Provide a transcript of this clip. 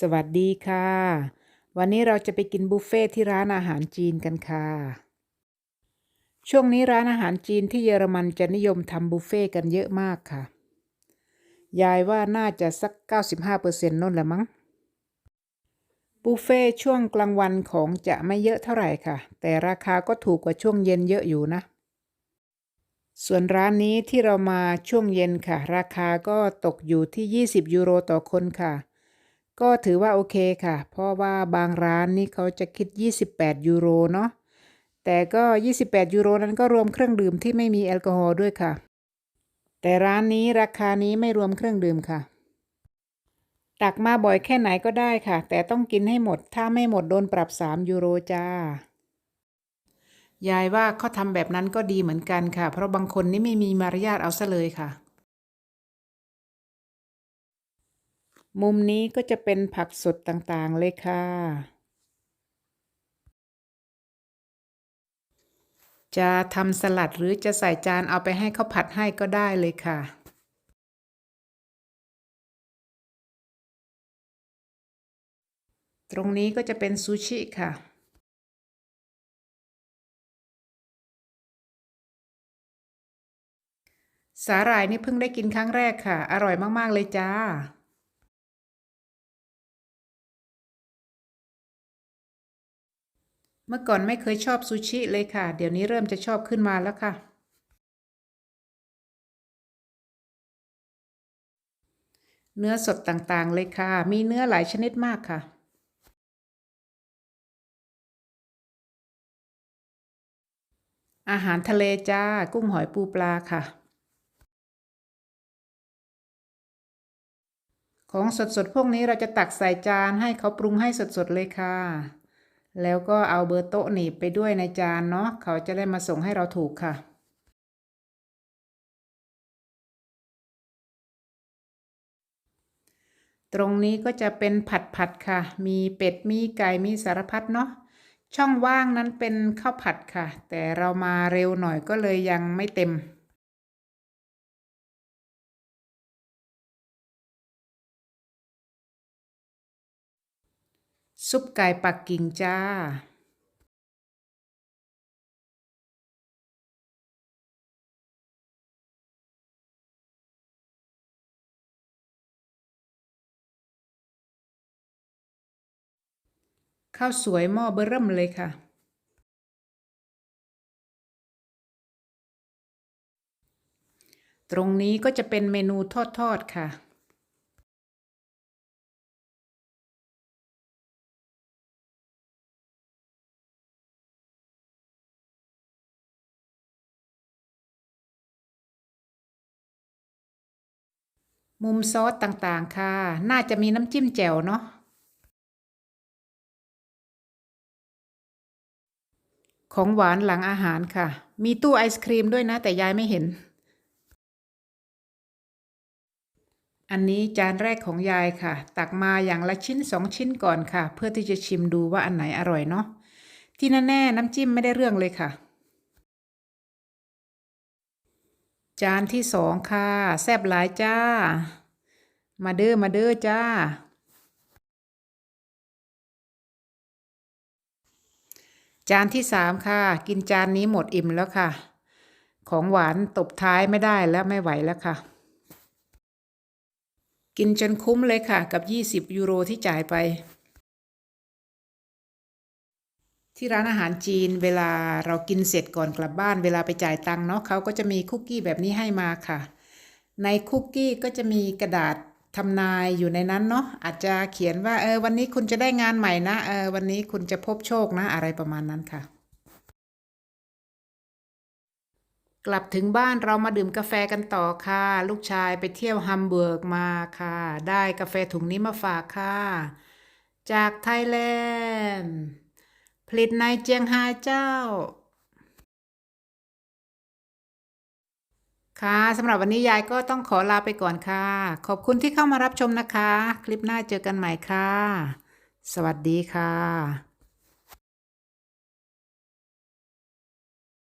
สวัสดีค่ะ วันนี้เราจะไปกินบุฟเฟ่ที่ร้านอาหารจีนกันค่ะ ช่วงนี้ร้านอาหารจีนที่เยอรมันจะนิยมทำบุฟเฟ่กันเยอะมากค่ะ ยายว่าน่าจะสัก 95%นั่นแหละมั้ง บุฟเฟ่ช่วงกลางวันของจะไม่เยอะเท่าไหร่ค่ะ แต่ราคาก็ถูกกว่าช่วงเย็นเยอะอยู่นะ ส่วนร้านนี้ที่เรามาช่วงเย็นค่ะ ราคาก็ตกอยู่ที่ 20 ยูโรต่อคนค่ะ ก็ถือว่าโอเคค่ะ เพราะว่าบางร้านนี่เขาจะคิด 28 ยูโรเนาะ แต่ก็ 28 ยูโรนั้นก็รวมเครื่องดื่มที่ไม่มีแอลกอฮอล์ด้วยค่ะ แต่ร้านนี้ราคานี้ไม่รวมเครื่องดื่มค่ะ ตักมาบ่อยแค่ไหนก็ได้ค่ะ แต่ต้องกินให้หมด ถ้าไม่หมดโดนปรับ 3 ยูโรจ้า ยายว่าเขาทำแบบนั้นก็ดีเหมือนกันค่ะ เพราะบางคนนี่ไม่มีมารยาทเอาซะเลยค่ะ มุมนี้ก็จะเป็นผักสดต่างๆเลยค่ะ จะทำสลัดหรือจะใส่จานเอาไปให้เขาผัดให้ก็ได้เลยค่ะตรงนี้ก็จะเป็นซูชิค่ะ สาหร่ายนี่เพิ่งได้กินครั้งแรกค่ะ อร่อยมาก ๆ เลยจ้า เมื่อก่อนไม่เคยชอบซูชิเลยค่ะ เดี๋ยวนี้เริ่มจะชอบขึ้นมาแล้วค่ะ เนื้อสดต่างๆเลยค่ะ มีเนื้อหลายชนิดมากค่ะ อาหารทะเลจ้า กุ้งหอยปูปลาค่ะ ของสดๆพวกนี้เราจะตักใส่จานให้เขาปรุงให้สดๆเลยค่ะ แล้วก็เอาเบอร์โต๊ะหนีบไปด้วยในจานเนาะเขาจะได้มาส่งให้เราถูกค่ะ ตรงนี้ก็จะเป็นผัดผัดค่ะ มีเป็ดมีไก่มีสารพัดเนาะช่องว่างนั้นเป็นข้าวผัดค่ะ แต่เรามาเร็วหน่อยก็เลยยังไม่เต็ม ซุปไก่ปักกิ่งจ้าข้าวสวยหม้อเบอร์เริ่มเลยค่ะ ตรงนี้ก็จะเป็นเมนูทอด ๆ ค่ะ มุมซอสต่างๆ ค่ะ น่าจะมีน้ำจิ้มแจ่วเนาะ ของหวานหลังอาหารค่ะ มีตู้ไอศครีมด้วยนะ แต่ยายไม่เห็น อันนี้จานแรกของยายค่ะ ตักมาอย่างละชิ้นสองชิ้นก่อนค่ะ เพื่อที่จะชิมดูว่าอันไหนอร่อยเนาะ ที่แน่ๆน้ำจิ้มไม่ได้เรื่องเลยค่ะ จานที่สองค่ะ แซ่บหลายจ้า มาเด้อมาเด้อจ้า จานที่สามค่ะ กินจานนี้หมดอิ่มแล้วค่ะ ของหวานตบท้ายไม่ได้แล้วไม่ไหวแล้วค่ะ กินจนคุ้มเลยค่ะ กับ 20 ยูโรที่จ่ายไป ที่ร้านอาหารจีนเวลาเรากินเสร็จก่อนกลับบ้านเวลาไปจ่ายตังค์เนาะเขาก็จะมีคุกกี้แบบนี้ให้มาค่ะ ในคุกกี้ก็จะมีกระดาษทำนายอยู่ในนั้นเนาะอาจจะเขียนว่าเออวันนี้คุณจะได้งานใหม่นะเออวันนี้คุณจะพบโชคนะอะไรประมาณนั้นค่ะ กลับถึงบ้านเรามาดื่มกาแฟกันต่อค่ะ ลูกชายไปเที่ยวฮัมเบูร์กมาค่ะ ได้กาแฟถุงนี้มาฝากค่ะ จากไทยแลนด์ ผลิตในเจียงไฮ้เจ้า ค่ะสำหรับวันนี้ยายก็ต้องขอลาไปก่อนค่ะ ขอบคุณที่เข้ามารับชมนะคะ คลิปหน้าเจอกันใหม่ค่ะ สวัสดีค่ะ